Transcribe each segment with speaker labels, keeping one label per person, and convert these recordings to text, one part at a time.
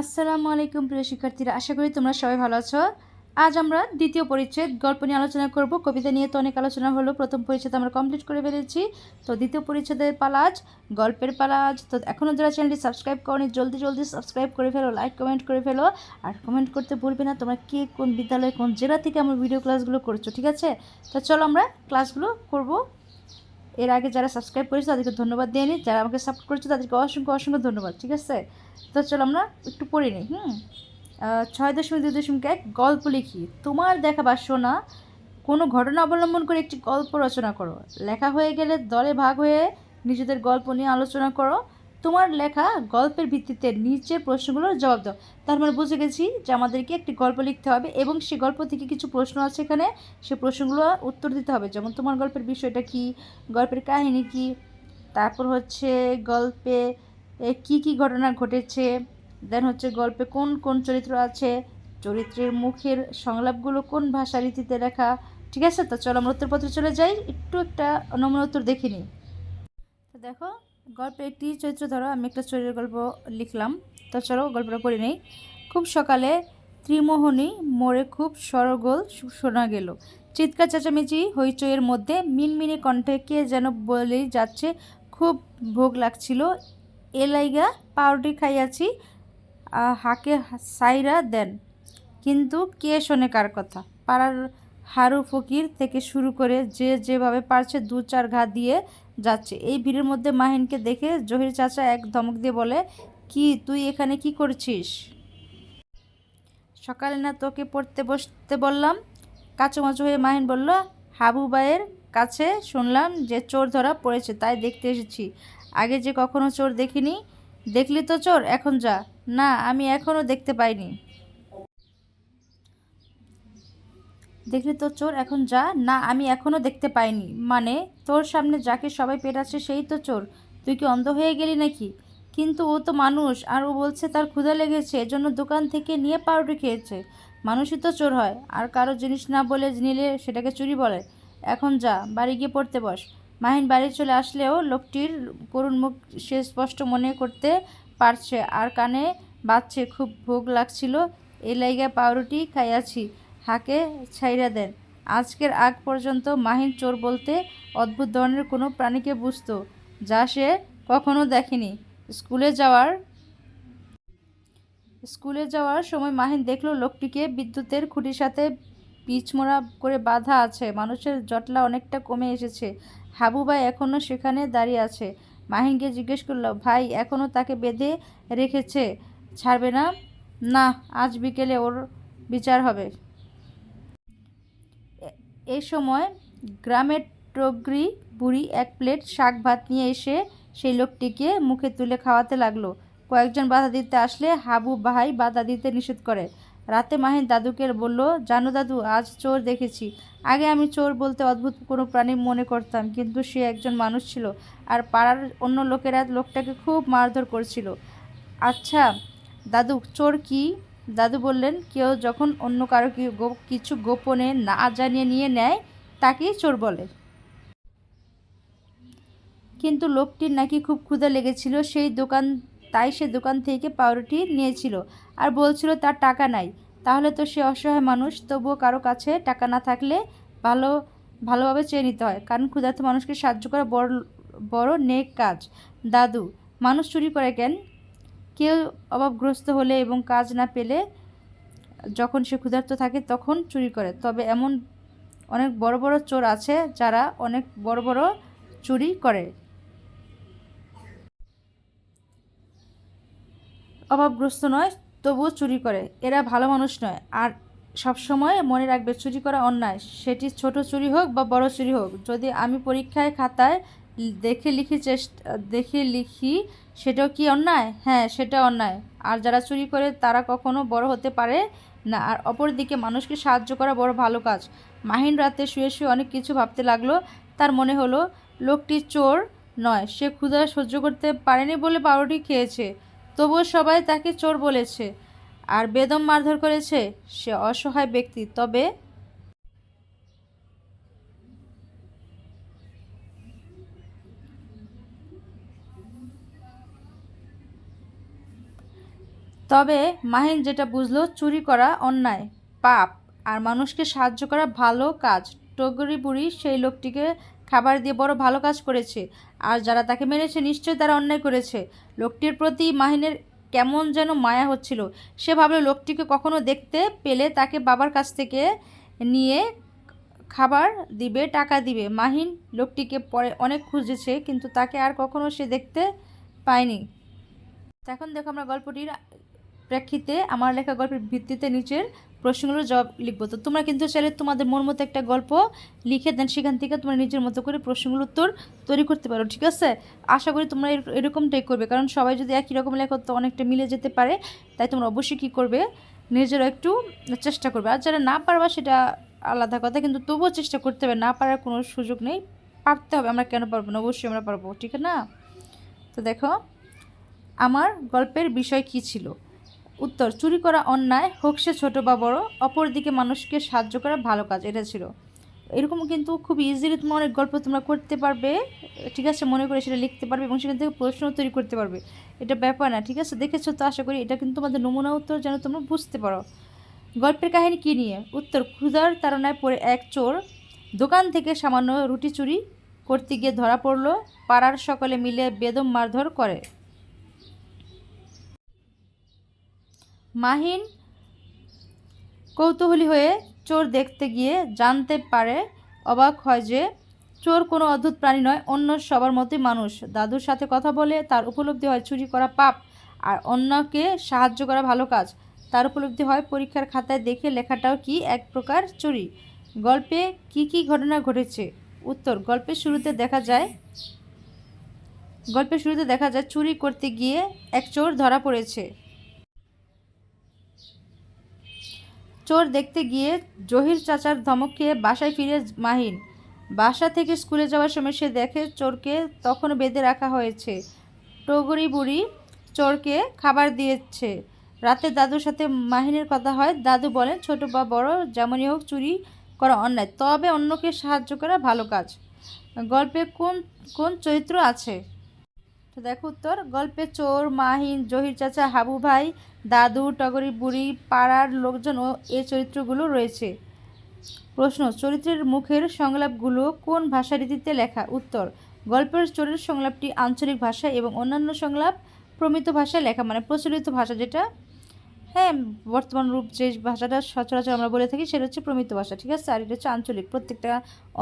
Speaker 1: আসসালামু আলাইকুম প্রিয় শিক্ষার্থীরা, আশা করি তোমরা সবাই ভালো আছো। আজ আমরা দ্বিতীয় পরিচ্ছেদ, গল্প নিয়ে আলোচনা করব। কবিতা নিয়ে তো অনেক আলোচনা হলো, প্রথম পরিচ্ছেদ আমরা কমপ্লিট করে ফেলেছি। তো দ্বিতীয় পরিচ্ছেদের পালা আজ, গল্পের পালা আজ। তো এখনও যারা চ্যানেলটি সাবস্ক্রাইব করনি, জলদি জলদি সাবস্ক্রাইব করে ফেলো লাইক কমেন্ট করে ফেলো। আর কমেন্ট করতে ভুলবে না, তোমরা কে, কোন বিদ্যালয়ে, কোন জেলা থেকে আমার ভিডিও ক্লাসগুলো করছ, ঠিক আছে? তো চলো আমরা ক্লাসগুলো করব। এর আগে যারা সাবস্ক্রাইব করেছে, তাদেরকে ধন্যবাদ দিয়ে নিই যারা আমাকে সাপোর্ট করেছে, তাদেরকে অসংখ্য অসংখ্য ধন্যবাদ, ঠিক আছে? তো চলো আমরা একটু পড়ে নিই, হুম? ছয় দশমিক দুই দশমিক এক গল্প লিখি। তোমার দেখা বা শোনা, কোনো ঘটনা অবলম্বন করে একটি গল্প রচনা করো। লেখা হয়ে গেলে দলে ভাগ হয়ে নিজেদের গল্প নিয়ে আলোচনা করো। তোমার লেখা গল্পের ভিত্তিতে নিচের প্রশ্নগুলোর জবাব দাও। তার মানে বুঝে গেছি যে আমাদেরকে একটি গল্প লিখতে হবে এবং সে গল্প থেকে কিছু প্রশ্ন আছে এখানে। সে প্রশ্নগুলো উত্তর দিতে হবে। যেমন, তোমার গল্পের বিষয়টা কি? গল্পের কাহিনী কি? তারপর হচ্ছে গল্পে কি কি ঘটনা ঘটেছে? দেন হচ্ছে গল্পে কোন কোন চরিত্র আছে? চরিত্রের মুখের সংলাপগুলো কোন ভাষা রীতিতে লেখা? ঠিক আছে, তো চলো আমরা উত্তরপত্রে চলে যাই। একটু একটা নমুনা উত্তর দেখে নিই। তো দেখো, গল্পে একটি চরিত্র ধরো, আমি একটা চরিত্রের গল্প লিখলাম। তো চলো গল্পটা পড়ে নেই। খুব সকালে ত্রিমোহনী মোড়ে খুব সরগোল শোনা গেল। চিৎকার চেঁচামেচি, হইচইয়ের মধ্যে মিনমিনে কণ্ঠে কে যেন বলেই যাচ্ছে, খুব ভোগ লাগছিল। এলাইগা পাউরুটি খাইয়াছি হাকে সাইরা দেন। কিন্তু কে শোনে কার কথা? পাড়ার হারু ফকির থেকে শুরু করে যে যেভাবে পারছে দু চার ঘা দিয়ে যাচ্ছে। এই ভিড়ের মধ্যে মাহিনকে দেখে জহির চাচা এক ধমক দিয়ে বলে, কি, তুই এখানে কি করছিস? সকালে না তোকে পড়তে বসতে বললাম। কাচুমাচু হয়ে মাহিন বলল হাবু ভাইয়ের কাছে শুনলাম যে চোর ধরা পড়েছে, তাই দেখতে এসেছি। আগে যে কখনো চোর দেখিনি, দেখলি তো চোর, এখন যা। না, আমি এখনও দেখতে পাইনি। দেখলি তো চোর, এখন যা। না, আমি এখনও দেখতে পাইনি। মানে তোর সামনে যাকে সবাই পেটাচ্ছে সেই তো চোর। তুই কি অন্ধ হয়ে গেলি নাকি? কিন্তু ও তো মানুষ, আর ও বলছে তার ক্ষুধা লেগেছে, এজন্য দোকান থেকে নিয়ে পাউরুটি খেয়েছে। মানুষই তো চোর হয়, আর কারও জিনিস না বলে নিলে সেটাকে চুরি বলে। এখন যা, বাড়ি গিয়ে পড়তে বস। মাহিন বাড়ি চলে আসলেও লোকটির করুণ মুখ সে স্পষ্ট মনে করতে পারছে, আর কানে বাজছে, খুব ভোগ লাগছিল এই লাইগা পাউরুটি খাইয়াছি, হাকে ছাইরা দেন। আজকের আগ পর্যন্ত মাহিন চোর বলতে অদ্ভুত ধরনের কোনো প্রাণীকে বুঝতো, যা সে কখনো দেখেনি। স্কুলে যাওয়ার স্কুলে যাওয়ার সময় মাহিন দেখল লোকটিকে বিদ্যুতের খুঁটির সাথে পিচমোড়া করে বাঁধা আছে। মানুষের জটলা অনেকটা কমে এসেছে। হাবু ভাই এখনও সেখানে দাঁড়িয়ে আছে। মাহিনকে জিজ্ঞেস করল, ভাই এখনও তাকে বেঁধে রেখেছে? ছাড়বে না? না, আজ বিকেলে ওর বিচার হবে। এ- সময় গ্রামের টগরি বুড়ি এক প্লেট শাক ভাত নিয়ে এসে সেই লোকটিকে মুখে তুলে খাওয়াতে লাগল। কয়েকজন বাধা দিতে আসলে হাবু ভাই বাধা দিতে নিষেধ করে। রাতে মাহিন দাদুকে বলল, জানো দাদু, আজ চোর দেখেছি। আগে আমি চোর বলতে অদ্ভুত কোনো প্রাণী মনে করতাম, কিন্তু সে একজন মানুষ ছিল আর পাড়ার অন্য লোকেরা লোকটাকে খুব মারধর করছিল। আচ্ছা দাদু, চোর কি? দাদু বললেন, কেউ যখন অন্য কারও কিছু গোপনে না জানিয়ে নিয়ে নেয়, তাকেই চোর বলে। কিন্তু লোকটির নাকি খুব ক্ষুধা লেগেছিল, সেই দোকান তাই সে দোকান থেকে পাউরুটি নিয়েছিল আর বলছিল, তার টাকা নাই। তাহলে তো সে অসহায় মানুষ, তবুও কারও কাছে টাকা না থাকলে ভালো, ভালোভাবে চেয়ে নিতে হয়। কারণ ক্ষুধার্ত মানুষকে সাহায্য করা বড় বড় নেক কাজ। দাদু, মানুষ চুরি করে কেন? কেউ অভাবগ্রস্ত হলে এবং কাজ না পেলে যখন সে ক্ষুধার্ত থাকে তখন চুরি করে। তবে এমন অনেক বড় বড় চোর আছে যারা অনেক বড় বড় চুরি করে। অভাবগ্রস্ত নয়, তবুও চুরি করে। এরা ভালো মানুষ নয়। আর সবসময় মনে রাখবে, চুরি করা অন্যায়। সেটি ছোট চুরি হোক বা বড় চুরি হোক। যদি আমি পরীক্ষায় খাতায় দেখে লিখি চেষ্টা, দেখে লিখি, সেটাও কি অন্যায়? হ্যাঁ সেটা অন্যায়। আর যারা চুরি করে, তারা কখনো বড় হতে পারে না। আর অপরদিকে মানুষকে সাহায্য করা বড় ভালো কাজ। মাহিন রাতে শুয়ে শুয়ে অনেক কিছু ভাবতে লাগল। তার মনে হলো, লোকটি চোর নয়। সে ক্ষুধা সহ্য করতে পারেনি বলে পাউরুটি খেয়েছে। তবুও সবাই তাকে চোর বলেছে আর বেদম মারধর করেছে সে অসহায় ব্যক্তি। তবে তবে মাহিন যেটা বুঝলো, চুরি করা অন্যায়, পাপ, আর মানুষকে সাহায্য করা ভালো কাজ। টগরি বুড়ি সেই লোকটিকে খাবার দিয়ে বড় ভালো কাজ করেছে। আর যারা তাকে মেরেছে, নিশ্চয়ই তারা অন্যায় করেছে। লোকটির প্রতি মাহিনের কেমন যেন মায়া হচ্ছিল। সে ভাবলো, লোকটিকে কখনো দেখতে পেলে তাকে বাবার কাছ থেকে নিয়ে খাবার দিবে, টাকা দিবে। মাহিন লোকটিকে পরে অনেক খুঁজেছে, কিন্তু তাকে আর কখনো সে দেখতে পায়নি। এখন দেখো আমরা গল্পটির প্রেক্ষিতে আমার লেখা গল্পের ভিত্তিতে নিচের প্রশ্নগুলোর জবাব লিখব। তো তোমরা কিন্তু চাইলে তোমাদের মন মতো একটা গল্প লিখে দেন, সেখান থেকে তোমরা নিজের মতো করে প্রশ্নগুলোর উত্তর তৈরি করতে পারো, ঠিক আছে? আশা করি তোমরা এর- এরকমটাই করবে, কারণ সবাই যদি একই রকম লেখো তো অনেকটা মিলে যেতে পারে, তাই তোমরা অবশ্যই কী করবে? নিজেরা একটু চেষ্টা করবে। আর যারা না পারবা সেটা আলাদা কথা, কিন্তু তবুও চেষ্টা করতে হবে, না পারার কোনো সুযোগ নেই। পারতে হবে, আমরা কেন পারব না? অবশ্যই আমরা পারব, ঠিক না? তো দেখো, আমার গল্পের বিষয় কী ছিল? উত্তর, চুরি করা অন্যায়, হোক সে ছোটো বা বড়, অপরদিকে মানুষকে সাহায্য করা ভালো কাজ, এটা ছিল। এরকম কিন্তু খুব ইজিলি তোমার অনেক গল্প তোমরা করতে পারবে, ঠিক আছে, মনে করে সেটা লিখতে পারবে এবং সেখান থেকে প্রশ্ন তৈরি করতে পারবে। এটা ব্যাপার না, ঠিক আছে, দেখেছ তো, আশা করি এটা কিন্তু তোমাদের নমুনা উত্তর যেন তোমরা বুঝতে পারো। গল্পের কাহিনী কী নিয়ে? উত্তর, ক্ষুধার তাড়নায় পড়ে এক চোর, দোকান থেকে সামান্য রুটি চুরি করতে গিয়ে ধরা পড়ল, পাড়ার সকলে মিলে বেদম মারধর করে। মাহিন কৌতূহলী হয়ে চোর দেখতে গিয়ে জানতে পারে, অবাক হয় যে চোর কোনো অদ্ভুত প্রাণী নয়, অন্য সবার মতোই মানুষ। দাদুর সাথে কথা বলে তার উপলব্ধি হয় চুরি করা পাপ আর অন্যকে সাহায্য করা ভালো কাজ। তার উপলব্ধি হয় পরীক্ষার খাতায় দেখে লেখাটাও কি এক প্রকার চুরি। গল্পে কি কি ঘটনা ঘটেছে? উত্তর, গল্পের শুরুতে দেখা যায়, গল্পের শুরুতে দেখা যায় চুরি করতে গিয়ে এক চোর ধরা পড়েছে। চোর দেখতে গিয়ে জহির চাচার ধমক খেয়ে বাসায় ফিরে মাহিন। বাসা থেকে স্কুলে যাওয়ার সময় সে দেখে চোরকে তখন বেঁধে রাখা হয়েছে। টগরি বুড়ি চোরকে খাবার দিয়েছে। রাতে দাদুর সাথে মাহিনের কথা হয়। দাদু বলেন, ছোট বা বড়, যেমনই হোক চুরি করা অন্যায়। তবে অন্যকে সাহায্য করা ভালো কাজ। গল্পে কোন কোন চরিত্র আছে? তো দেখো উত্তর গল্পে চোর, মাহিন, জহির চাচা, হাবু ভাই, দাদু, টগরি, বুড়ি, পাড়ার লোকজন ও এই চরিত্রগুলো রয়েছে। প্রশ্ন, চরিত্রের মুখের সংলাপগুলো কোন ভাষা রীতিতে লেখা? উত্তর, গল্পের চোরের সংলাপটি আঞ্চলিক ভাষা এবং অন্যান্য সংলাপ প্রমিত ভাষায় লেখা মানে প্রচলিত ভাষা যেটা হ্যাঁ বর্তমান রূপ যে ভাষাটা সচরাচর আমরা বলে থাকি সেটা হচ্ছে প্রমিত ভাষা, ঠিক আছে? আর এটা হচ্ছে আঞ্চলিক। প্রত্যেকটা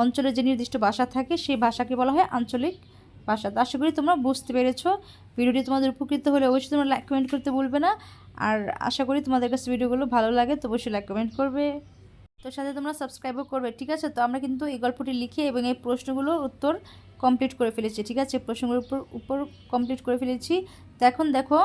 Speaker 1: অঞ্চলে যে নির্দিষ্ট ভাষা থাকে, সেই ভাষাকে বলা হয় আঞ্চলিক ভাষা তো আশা করি তোমরা বুঝতে পেরেছ। ভিডিওটি তোমাদের উপকৃত হলে অবশ্যই তোমরা লাইক কমেন্ট করতে বলবে না। আর আশা করি তোমাদের কাছে ভিডিওগুলো ভালো লাগে, তো অবশ্যই লাইক কমেন্ট করবে। তো সাথে তোমরা সাবস্ক্রাইবও করবে, ঠিক আছে? তো আমরা কিন্তু এই গল্পটি লিখে এবং এই প্রশ্নগুলোর উত্তর কমপ্লিট করে ফেলেছি, ঠিক আছে? প্রশ্নগুলোর উপর উপর কমপ্লিট করে ফেলেছি। তো এখন দেখো,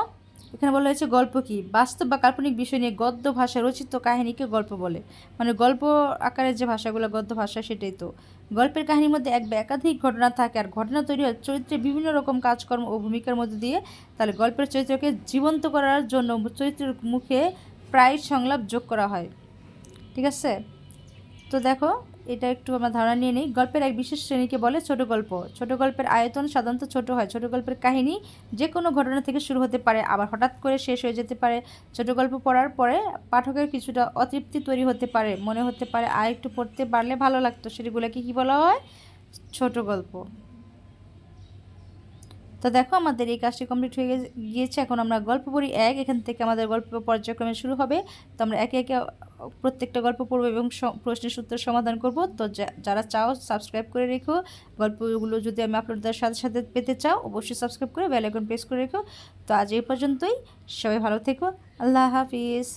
Speaker 1: এখানে বলা হয়েছে গল্প কি? বাস্তব বা কাল্পনিক বিষয় নিয়ে গদ্য ভাষা রচিত কাহিনীকে গল্প বলে। মানে গল্প আকারের যে ভাষাগুলো, গদ্য ভাষা সেটাই তো। গল্পের কাহিনীর মধ্যে এক বা একাধিক ঘটনা থাকে আর ঘটনা তৈরি হয় চরিত্রে বিভিন্ন রকম কাজকর্ম ও ভূমিকার মধ্যে দিয়ে। তাহলে গল্পের চরিত্রকে জীবন্ত করার জন্য চরিত্রের মুখে প্রায় সংলাপ যোগ করা হয়। ঠিক আছে? তো দেখো এটা একটু আমরা ধারণা নিয়ে নিই। গল্পের এক বিশেষ শ্রেণীকে বলে ছোট গল্প। ছোট গল্পের আয়তন সাধারণত ছোট হয়। ছোট গল্পের কাহিনী যে কোনো ঘটনা থেকে শুরু হতে পারে, আবার হঠাৎ করে শেষ হয়ে যেতে পারে। ছোট গল্প পড়ার পরে পাঠকের কিছুটা অতৃপ্তি তৈরি হতে পারে, মনে হতে পারে আর একটু পড়তে পারলে ভালো লাগতো। সেগুলোকে কী বলা হয়? ছোট গল্প। তো দেখো, আমাদের এই কাজটি কমপ্লিট হয়ে গিয়েছে। এখন আমরা গল্প পড়ি এক, এখান থেকে আমাদের গল্প পর্যায়ক্রমে শুরু হবে। তো আমরা একে একে প্রত্যেকটা গল্প পড়ব এবং প্রশ্নের সূত্রের সমাধান করব। তো যারা চাও সাবস্ক্রাইব করে রেখো। গল্পগুলো যদি আমি আপলোড দেওয়ার সাথে সাথে পেতে চাও, অবশ্যই সাবস্ক্রাইব করে বেল আইকন প্রেস করে রেখো। তো আজ এই পর্যন্তই। সবাই ভালো থেকো। আল্লাহ হাফিজ।